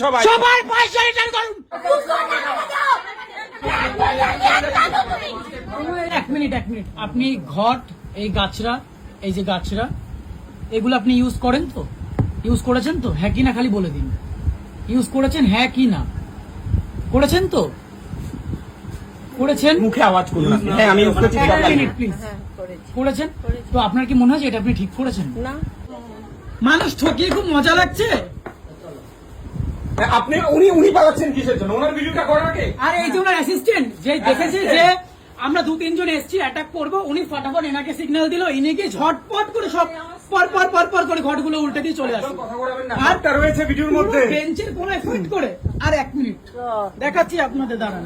সবাই। সবার পয়সা রিটার্ন করুন এক মিনিট এক মিনিট। আপনি ঘট এই গাছরা এই যে গাছরা এগুলো আপনি ইউজ করেন তো? ইউজ করেছেন তো? হ্যাঁ কি না খালি বলে দিন। ইউজ করেছেন হ্যাঁ কি না? করেছেন তো? করেছেন? মুখে আওয়াজ করুন হ্যাঁ আমি ইউজ করছি এক দরকার নেই। মিনিট প্লিজ করেছেন? তো আপনার কি মনে হয় এটা আপনি ঠিক করেছেন? না। মানুষ ঠকিয়ে খুব মজা লাগছে? হ্যাঁ, আপনি উনি উনি পালাচ্ছেন কিসের জন্য? ওনার ভিডিওটা করার আগে? আর এই যে ওনার অ্যাসিস্ট্যান্ট যে দেখেছে যে আমরা দু তিনজন এসছি অ্যাটাক করব উনি ফটাফট এনাকে সিগন্যাল দিল ইনি গিয়ে ঝটপট করে সব পর পর পর পর করে ঘটগুলো উল্টে দিয়ে চলে আসে আর হাতটা রয়েছে ভিডিওর মধ্যে। বেঞ্চের কোনায় ফিট করে। আর এক মিনিট দেখাচ্ছি আপনাদের দাঁড়ান।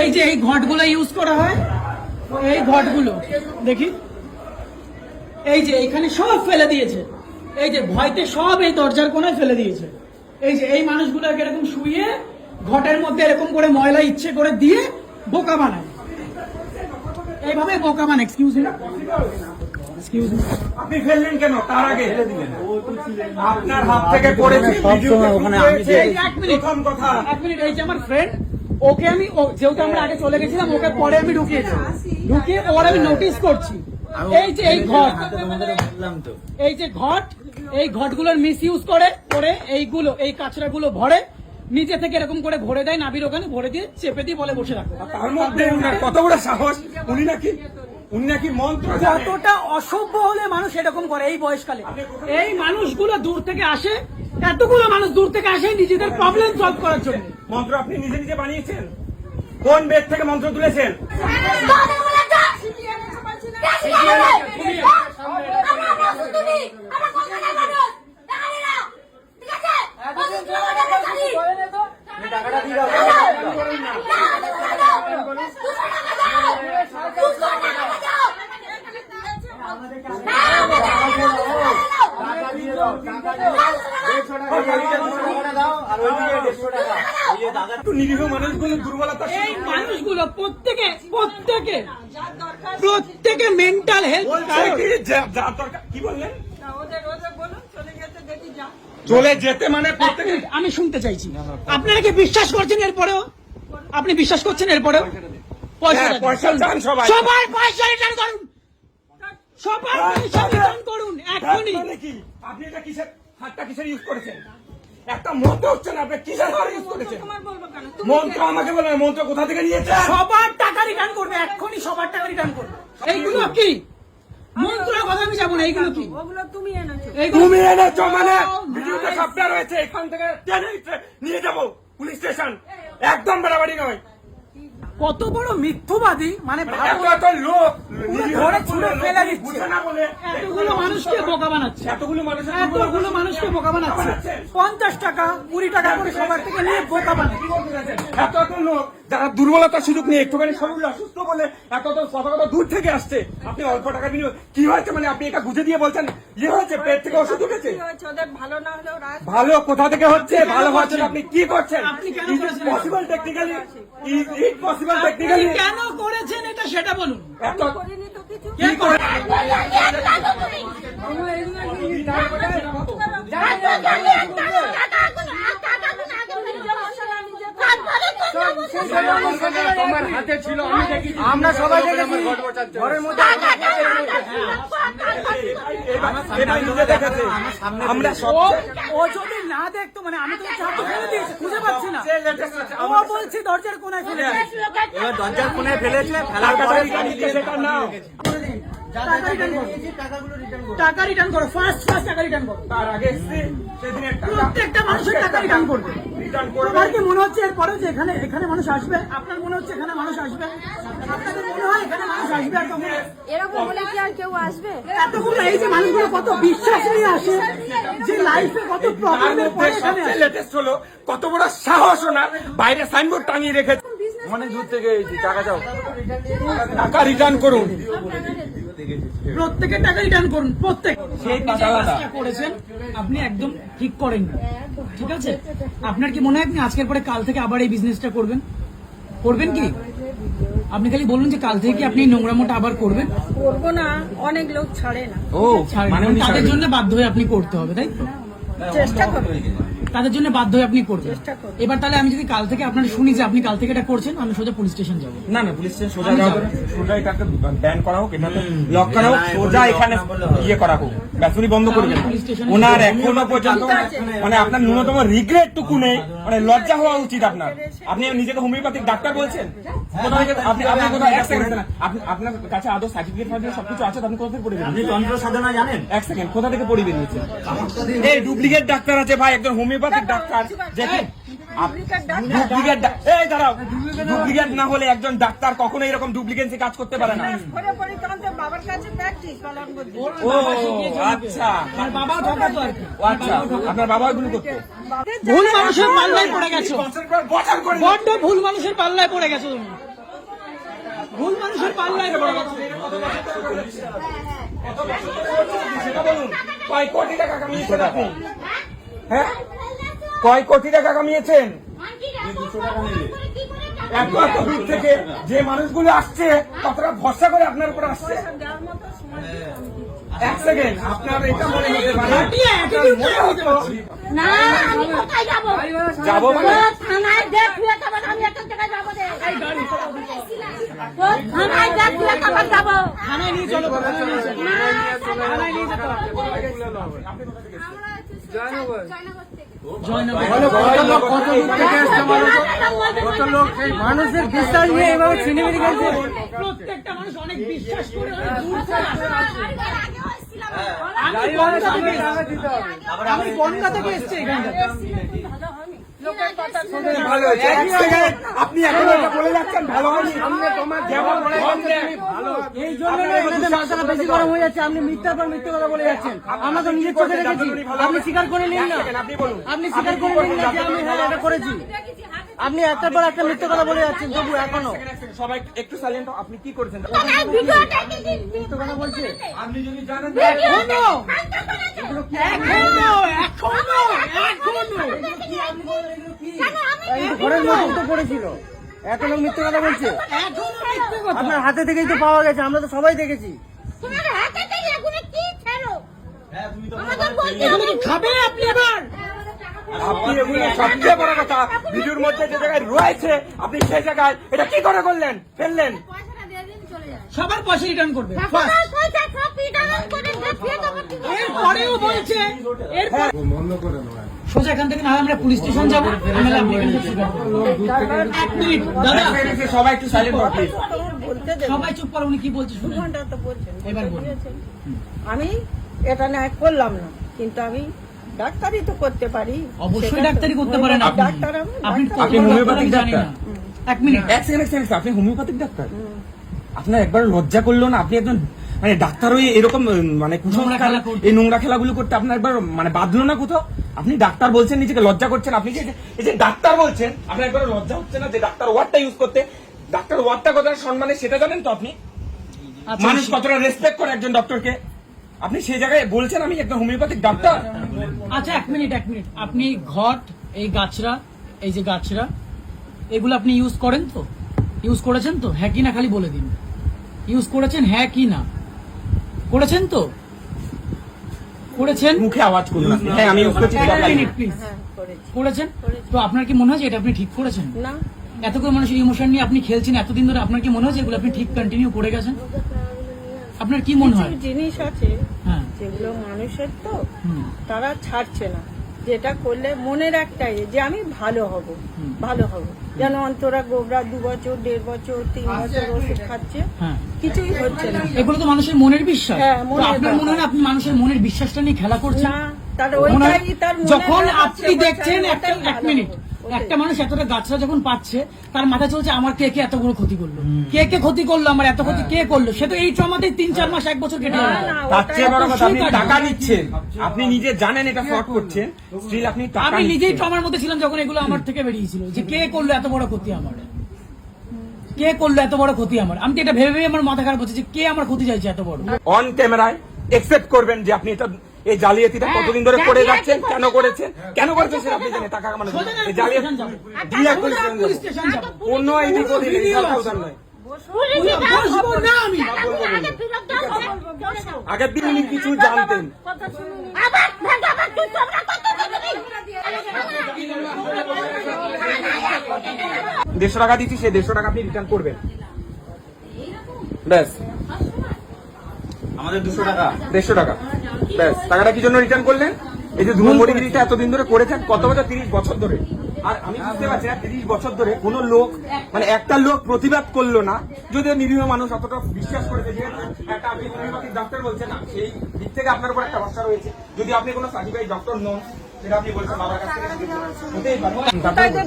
এই যে এই ঘটগুলো ইউজ করা হয় এই ঘটগুলো দেখি। এই যে এখানে সব ফেলে দিয়েছে। এই যে ভয়তে সব এই দরজার কোনায় ফেলে দিয়েছে। এই যে এই মানুষগুলোকে এরকম শুয়ে ঘটের মধ্যে এরকম করে ময়লা ইচ্ছে করে দিয়ে বোকা বানায়। এইভাবে বোকা বানায়। এক্সকিউজ মি এক্সকিউজ মি আপনি ফেললেন কেন? তার আগে। আপনার হাত থেকে পড়েছে ওখানে আমি এক মিনিট প্রথম কথা। এক মিনিট এই যে আমার ফ্রেন্ড ওকে আমি ও- যেহেতু আমরা আগে চলে গেছিলাম ওকে পরে আমি ঢুকিয়েছি। ঢুকিয়ে ওর আমি নোটিস করছি। এই যে এই ঘট এই যে ঘট এই ঘটগুলোর মিস ইউজ করে করে এইগুলো এই কাঁচড়াগুলো ভরে নিচে থেকে এরকম করে ভরে দেয় নাবির ওখানে ভরে দিয়ে চেপে দিয়ে বলে বসে রাখো। তার মধ্যে উনার কত বড় সাহস উনি নাকি উনি নাকি মন্ত্র। কতটা অসভ্য হলে মানুষ এরকম করে এই বয়সকালে। এই মানুষগুলো দূর থেকে আসে এতগুলো মানুষ দূর থেকে আসে নিজেদের প্রবলেম সলভ করার জন্য। মন্ত্র আপনি নিজে নিজে বানিয়েছেন? কোন বেদ থেকে মন্ত্র তুলেছেন? নিরীহ মানুষগুলো দুর্বলতা এই মানুষগুলো প্রত্যেকে প্রত্যেকে প্রত্যেকে মেন্টাল হেলথ কি যা- যা দরকার কি বললেন চলে যেতে মানে প্রত্যেকে আমি শুনতে চাইছি। আপনারা কি বিশ্বাস করছেন এরপরেও? আপনি বিশ্বাস করছেন এরপরেও? পয়সা হ্যাঁ, পয়সা চান সবাই। সবার পয়সা রিটার্ন করুন। সবার পয়সা রিটার্ন করুন এখনই আপনি এটা কিসের হাতটা কিসের ইউজ করেছেন? একটা মন্ত্র হচ্ছে না আপনি কিসের হার ইউজ করেছেন? মন্ত্র আমাকে বলেন মন্ত্র কোথা থেকে নিয়েছেন সবার টাকা রিটার্ন করবে এক্ষুনি সবার টাকা রিটার্ন করবে। এইগুলো কি? মন্ত্রের কথা আমি যাব না এইগুলো কি? ওগুলো তুমি এনেছো। এইগুলো তুমি এনেছো মানে? ভিডিওতে রয়েছে এখান থেকে নিয়ে যাব পুলিশ স্টেশন। একদম বাড়াবাড়ি নয়। কত বড় মিথ্যবাদী? মানে লোক ধরে ফেলে দিচ্ছে। এতগুলো মানুষকে বোকা বানাচ্ছে। এতগুলো মানুষকে বোকা বানাচ্ছে। পঞ্চাশ টাকা কুড়ি টাকা করে সবার থেকে নিয়ে বোকা বানাচ্ছে এত এত লোক যারা দুর্বলতার সুযোগ নিয়ে একটুখানি শরীর অসুস্থ বলে এত এত কথা কথা দূর থেকে আসছে। আপনি অল্প টাকা বিনিয়োগ কি হয়েছে মানে আপনি এটা বুঝে দিয়ে বলছেন? ইয়ে হয়েছে? পেট থেকে ওষুধ উঠেছে ভালো না হলেও ভালো কোথা থেকে হচ্ছে? ভালো হচ্ছে আপনি কি করছেন? আপনি কেন ইজ করেছেন? Possible technically is it possible technically কেন করেছেন এটা সেটা বলুন এত তো কিছু কে করে তোমার হাতে ছিল আমি দেখি আমরা সবাই দেখেছি ঘরের মধ্যে আমরা সব ও যদি না দেখতো মানে আমি তো চাপ ফেলে দিয়েছি খুঁজে পাচ্ছি ও বলছি দরজার কোনায় ফেলেছে এবার দরজার কোনায় ফেলেছে। ফেলার পরে টাকা রিটার্ন করো। টাকাগুলো রিটার্ন টাকা রিটার্ন করো। ফার্স্ট ফার্স্ট টাকা রিটার্ন করো। তার আগে এসছি সেদিনের টাকা প্রত্যেকটা মানুষের টাকা রিটার্ন করবে। তোমার কি মনে হচ্ছে এরপরে যে এখানে এখানে মানুষ আসবে? আপনার মনে হচ্ছে এখানে মানুষ আসবে? আপনাদের মনে হয় এখানে মানুষ আসবে আর তখন এরকম হলে কি আর কেউ আসবে? এতগুলো এই যে মানুষগুলো কত বিশ্বাস নিয়ে আসে যে লাইফে কত প্রবলেমের পরে এখানে লেটেস্ট হলো কত বড় সাহস ওনার বাইরে সাইনবোর্ড টাঙিয়ে রেখেছে। অনেক দূর থেকে টাকা চাও টাকা রিটার্ন করুন। প্রত্যেকের টাকা রিটার্ন করুন প্রত্যেক। করেছেন আপনি একদম ঠিক করেন ঠিক আছে? আপনার কি মনে হয় আপনি আজকের পরে কাল থেকে আবার এই বিজনেসটা করবেন? করবেন কি? আপনি খালি বলুন যে কাল থেকে কি আপনি এই নোংরামোটা আবার করবেন? করব না অনেক লোক ছাড়ে না। ও। মানে তাদের জন্য বাধ্য হয়ে আপনি করতে হবে তাই তো? চেষ্টা করব। তাদের জন্য বাধ্য হয়ে আপনি করবেন। এবার তাহলে আমি যদি কাল থেকে আপনার শুনি যে আপনি কাল থেকে এটা করছেন আমি সোজা পুলিশ স্টেশন যাব। না না পুলিশ স্টেশন সোজা যাব। সোজা এটাকে ব্যান করা হোক এটাতে লক করা হোক সোজা এখানে ইয়ে করা হোক। ব্যাসুরি বন্ধ করবেন পুলিশ স্টেশনে ওনার এখনও পর্যন্ত মানে আপনার ন্যূনতম রিগ্রেট টুকু নেই। মানে লজ্জা হওয়া উচিত আপনার। আপনি নিজেকে হোমিওপ্যাথিক ডাক্তার বলছেন? আপনি আপনি কোথাও এক সেকেন্ড আপনার কাছে আদৌ সার্টিফিকেট ফার্টিফিকেট সবকিছু আছে আপনি কোথা থেকে পড়ে আপনি তন্ত্র সাধনা জানেন? এক সেকেন্ড কোথা থেকে পড়ে বেরিয়েছেন? এই ডুপ্লিকেট ডাক্তার আছে ভাই একজন হোমিওপ্যাথিক ডাক্তার যে ডুপ্লিকেট এই দাঁড়াও ডুপ্লিকেট না হলে একজন ডাক্তার কখনো এরকম ডুপ্লিকেন্সি কাজ করতে পারে না। আচ্ছা। ও, আচ্ছা আপনার বাবা এগুলো করতো। ভুল মানুষের পাল্লায় পড়ে গেছো। বড্ড ভুল মানুষের পাল্লায় পড়ে গেছো তুমি। ভুল মানুষের পাল্লায় পড়ে গেছো। সেটা বলুন। কয় কোটি টাকা কামিয়েছেন আপনি হ্যাঁ? কয় কোটি টাকা কামিয়েছেন? এত এত দূর থেকে যে মানুষগুলো আসছে কতটা ভরসা করে আপনার উপর আসছে। হবে। এক সেকেন্ড আপনার এটা মনে হতে পারে হাঁটিয়ে attitude পারছি। না আমি কোথায় যাব? যাব মানে? থানায় দেখ আমি একটা জায়গায় যাব থানায় দেখ তুই যাব। থানায় নিয়ে চলো থানায় নিয়ে চলো। থানায় নিয়ে যেতে হবে। জয়নগর। মানুষের বিশ্বাস নিয়ে এভাবে ছিনিমিনি খেলছে প্রত্যেকটা মানুষ অনেক বিশ্বাস করে। আমি বনগা থেকে এসছি আমি আপনি এখন এটা বলে যাচ্ছেন ভালো হয়নি? যেমন বলছেন, এই জন্য না মাথাটা বেশি গরম হয়ে যাচ্ছে আপনি মিথ্যার পর মিথ্যে কথা বলে যাচ্ছেন। আমরা তো নিজের চোখে দেখেছি। আপনি স্বীকার করে নিন না। আপনি আপনি স্বীকার করে নিন না যে আমি হ্যাঁ এটা করেছি। আপনি একটার পর একটা মিথ্যে কথা বলে যাচ্ছেন তবু এখনও। সবাই একটু সাইলেন্ট আপনি কি করছেন? মিথ্যে কথা বলছে আপনি যদি জানেন এখনও। এখনও এখনও এখনও। ঘরের মধ্যে তো পড়েছিল। এত লোক মিথ্যে কথা বলছে? এখনও আপনার হাতে থেকেই তো পাওয়া গেছে আমরা তো সবাই দেখেছি। কি খাবে আপনি এবার। আপনি এগুলো সবচেয়ে বড় কথা। ভিডিওর মধ্যে যে জায়গায় রয়েছে আপনি সেই জায়গায় এটা কি করে করলেন? ফেললেন? পয়সাটা দিয়ে দিন চলে যায়। সবার পয়সা রিটার্ন করবে। এরপরেও বলছে সোজা এখান থেকে না আমরা পুলিশ স্টেশন যাব দাদা। সবাই একটু সাইলেন্ট হন প্লিজ তোমার বলতে দেবে সবাই চুপ করো উনি কি বলছে ঘণ্টা তো বলছেন। এবার আমি এটা ন্যায় করলাম না কিন্তু আমি ডাক্তারই তো করতে পারি। অবশ্যই ডাক্তারি করতে পারেন। আপনি ডাক্তার আপনি আপনি হোমিওপ্যাথিক ডাক্তার। এক মিনিট। এক সেকেন্ড এক সেকেন্ড আপনি হোমিওপ্যাথিক ডাক্তার? আপনার একবার লজ্জা করল না আপনি একজন মানে ডাক্তার হয়ে এরকম মানে কুসংস্কার নোংরা এই নোংরা খেলাগুলো করতে আপনার একবার মানে বাঁধলো না কোথাও? আপনি ডাক্তার বলছেন নিজেকে লজ্জা করছেন আপনি এই যে ডাক্তার বলছেন আপনার একবার লজ্জা হচ্ছে না যে ডাক্তার ওয়ার্ডটা ইউজ করতে? ডাক্তার ওয়ার্ডটা কতটা সম্মানে সেটা জানেন তো আপনি? আচ্ছা, মানুষ কতটা রেসপেক্ট করে একজন ডক্টরকে আপনি সেই জায়গায় বলছেন আমি একজন হোমিওপ্যাথিক ডাক্তার। আচ্ছা এক মিনিট এক মিনিট। আপনি ঘট এই গাছরা এই যে গাছরা এগুলো আপনি ইউজ করেন তো? ইউজ করেছেন তো? হ্যাঁ কি না খালি বলে দিন। ইউজ করেছেন হ্যাঁ কি না? করেছেন তো? করেছেন? মুখে আওয়াজ করুন হ্যাঁ আমি ইউজ করছি এক মিনিট প্লিজ হ্যাঁ করেছেন? তো আপনার কি মনে হয় যে এটা আপনি ঠিক করেছেন? না। এত করে মানুষের ইমোশন নিয়ে আপনি খেলছেন এতদিন ধরে আপনার কি মনে হয় যে এগুলো আপনি ঠিক কন্টিনিউ করে গেছেন? আপনার কি মনে হয়? জিনিস আছে হ্যাঁ যেগুলো মানুষের তো তারা ছাড়ছে না। যেটা করলে মনের একটাই যে আমি ভালো হব ভালো হব। যেন অন্তরা গোবরা দু বছর দেড় বছর তিন বছর ওষুধ খাচ্ছে হ্যাঁ। কিছুই হচ্ছে না। এগুলো তো মানুষের মনের বিশ্বাস। হ্যাঁ, আপনার মনে হয় আপনি মানুষের মনের বিশ্বাসটা নিয়ে খেলা করছেন? না তার ওইটাই তার যখন আপনি দেখছেন একটা এক মিনিট। একটা মানুষ এতটা গাছরা যখন পাচ্ছে তার মাথা চলছে আমার কে কে এত বড় ক্ষতি করল? কে কে ক্ষতি করল আমার? এত ক্ষতি কে করল? সে তো এই ট্রমাতে তিন চার মাস এক বছর কেটে না, তার চেয়ে বড় কথা আপনি টাকা। দিচ্ছেন। আপনি নিজে জানেন এটা ফ্রড করছেন স্টিল আপনি টাকা আমি নিজেই। ট্রমার মধ্যে ছিলাম যখন এগুলো আমার থেকে বেরিয়েছিল যে কে করল এত বড় ক্ষতি আমার? কে করল এত বড় ক্ষতি আমার? আমি তো এটা ভেবে ভেবে আমার মাথা খারাপ হচ্ছে যে কে আমার ক্ষতি চাইছে এত বড়? অন ক্যামেরায় একসেপ্ট করবেন যে আপনি এটা এই জালিয়াতিটা হ্যাঁ, কতদিন ধরে করে যাচ্ছেন? কেন করেছেন? কেন করেছেন সেটা আপনি জানেন টাকা কামানোর জন্য। এই জালিয়াতি। দিয়ে। অন্য আইডি করে নয়। আগের দিন উনি কিছু জানতেন। দেড়শো টাকা দিচ্ছি সেই দেড়শো টাকা আপনি রিটার্ন করবেন। ব্যাস। আমাদের দুশো টাকা। দেড়শো টাকা। ব্যাস টাকাটা কি জন্য রিটার্ন করলেন? এই যে ধুমরিগিরিটা এতদিন ধরে করেছেন কত বছর? তিরিশ বছর ধরে। আর আমি বুঝতে পারছি না তিরিশ বছর ধরে কোনো লোক মানে একটা লোক প্রতিবাদ করল না যদি নিরীহ মানুষ অতটা বিশ্বাস করেছে যে একটা আপনি হোমিওপ্যাথিক ডাক্তার বলছেন না সেই দিক থেকে আপনার উপর একটা ভরসা রয়েছে। যদি আপনি কোনো সার্টিফাইড ডক্টর নন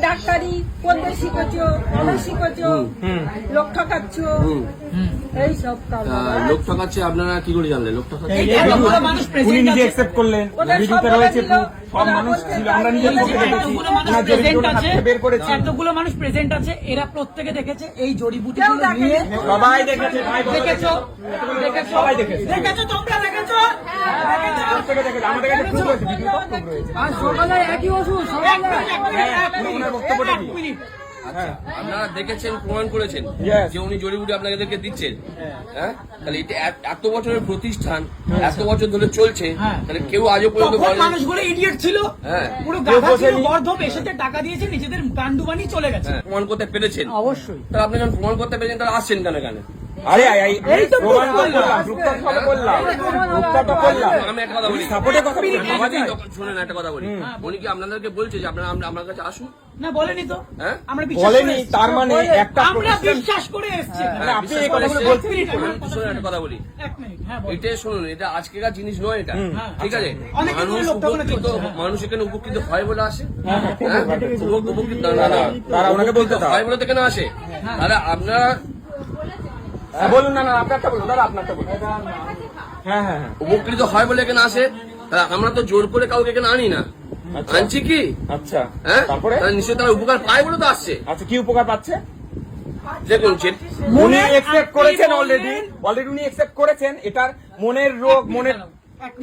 ডাক্তারি শিখেছো শিখেছো লোক ঠকাচ্ছ লোক ঠকাচ্ছে আপনারা কি করে জানলেন? লোক ঠকাচ্ছে। মানুষ উনি নিজে অ্যাকসেপ্ট করলেন। ভিডিওতে রয়েছে সব ছিল আমরা এতগুলো মানুষ প্রেজেন্ট আছে হাতে বের করেছি। এতগুলো মানুষ প্রেজেন্ট আছে এরা প্রত্যেকে দেখেছে এই জড়িবুটি কেউ নিয়ে সবাই দেখেছে দেখেছ? দেখেছ সবাই দেখেছে। দেখেছ তোমরা দেখেছ? আমাদের কাছে ভিডিও রয়েছে আর সকালে একই ওষুধ বক্তব্যটা কি? এক আপনারা দেখেছেন প্রমাণ করেছেন যে উনি জড়িবুটি আপনাদেরকে দিচ্ছেন। হ্যাঁ? তাহলে এটা এত- বছরের প্রতিষ্ঠান এত বছর ধরে চলছে হ্যাঁ। তাহলে কেউ আজও পর্যন্ত মানুষগুলো ইডিয়েট ছিল। হ্যাঁ। পুরো কেউ গাধা ছিল বর্ধব এসেতে টাকা দিয়েছে নিজেদের গান্ডু বানিয়ে চলে গেছে। হ্যাঁ, প্রমাণ করতে পেরেছেন। অবশ্যই। তাহলে আপনি যখন প্রমাণ করতে পেরেছেন তাহলে আসছেন কেন কেন আরে আই আই এই তো প্রমাণ তো করলাম। তো করলাম আমি একটা কথা বলি। সাপোর্টের কথা বলি শুনেন একটা কথা বলি। উনি কি আপনাদেরকে বলছে যে আপনারা আমরা- কাছে আসুন? না বলেনি তো। হ্যাঁ? আমরা বিশ্বাস বলেনি তার মানে একটা আমরা বিশ্বাস করে এসেছি। মানে আপনি এই কথাগুলো বলছেন। শুনুন একটা কথা বলি। এক মিনিট হ্যাঁ। এটা শুনুন এটা আজকেকার জিনিস নয় এটা। ঠিক আছে? ধরে মানুষ উপকৃত হ্যাঁ। মানুষ এখানে উপকৃত হয় বলে আসে। হ্যাঁ, হ্যাঁ? উপকৃত। না, না। তারা ওনাকে বলতে হয় বলে তো কেন আসে? তাহলে আপনারা হ্যাঁ, বলুন না না আপনারটা বলুন দাদা আপনারটা বলুন। হ্যাঁ হ্যাঁ হ্যাঁ। উপকৃত হয় বলে এখানে আসে? আমরা তো জোর করে কাউকে এখানে আনি না। আচ্ছা। আনছি কি? আচ্ছা। হ্যাঁ? তারপরে? নিশ্চয়ই তারা উপকার পায় বলে তো আসছে। আচ্ছা কি উপকার পাচ্ছে? দেখুন উনি একসেপ্ট আপনি করেছেন অলরেডি অলরেডি উনি একসেপ্ট করেছেন এটার মনের রোগ মনের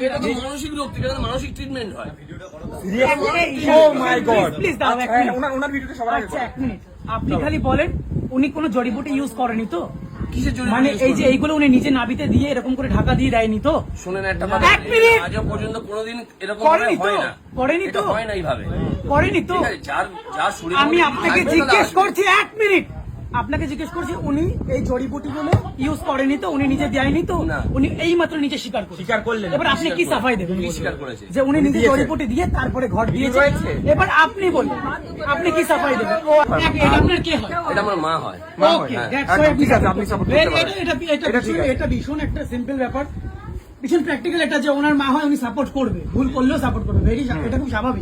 এটা তো মানসিক রোগ থেকে মানসিক ট্রিটমেন্ট হয়। ও মাই গড Please দাঁড়াও, ওনার ওনার ভিডিওটা সবার আগে আচ্ছা মিনিট। আপনি খালি বলেন উনি কোনো জড়িবুটি ইউজ করেনি তো? কিসের জন্য মানে এই যে এইগুলো উনি নিজে নাবিতে দিয়ে এরকম করে ঢাকা দিয়ে দেয়নি তো শুনেন একটা কথা এক মিনিট। আজও পর্যন্ত কোনোদিন এরকম করেনি তো? করেনি তো? হয় না এইভাবে করেনি তো যার যার আমি আপনাকে জিজ্ঞেস করছি এক মিনিট আপনাকে জিজ্ঞেস করছি উনি এই জড়িবুটিগুলো ইউজ করেনি তো উনি নিজে দেয়নি তো? উনি এই মাত্র নিজে স্বীকার করেছেন স্বীকার করলেন। এবার আপনি কি সাফাই দেবেন স্বীকার করেছে? যে উনি নিজে। জড়িবুটি দিয়ে তারপরে ঘর দিয়েছে। এবার আপনি বলুন আপনি কি সাফাই দেবেন? ও এটা আপনার কে হয়? এটা আমার মা হয়। মা হয়, হ্যাঁ। ঠিক আছে, আপনি করতে করতে এটা- এটা-। এটা ভীষণ একটা সিম্পল ব্যাপার। ভীষণ প্র্যাকটিক্যাল এটা যে ওনার মা হয় উনি সাপোর্ট করবে। ভুল করলেও সাপোর্ট করবে। ভেরি এটা খুব স্বাভাবিক।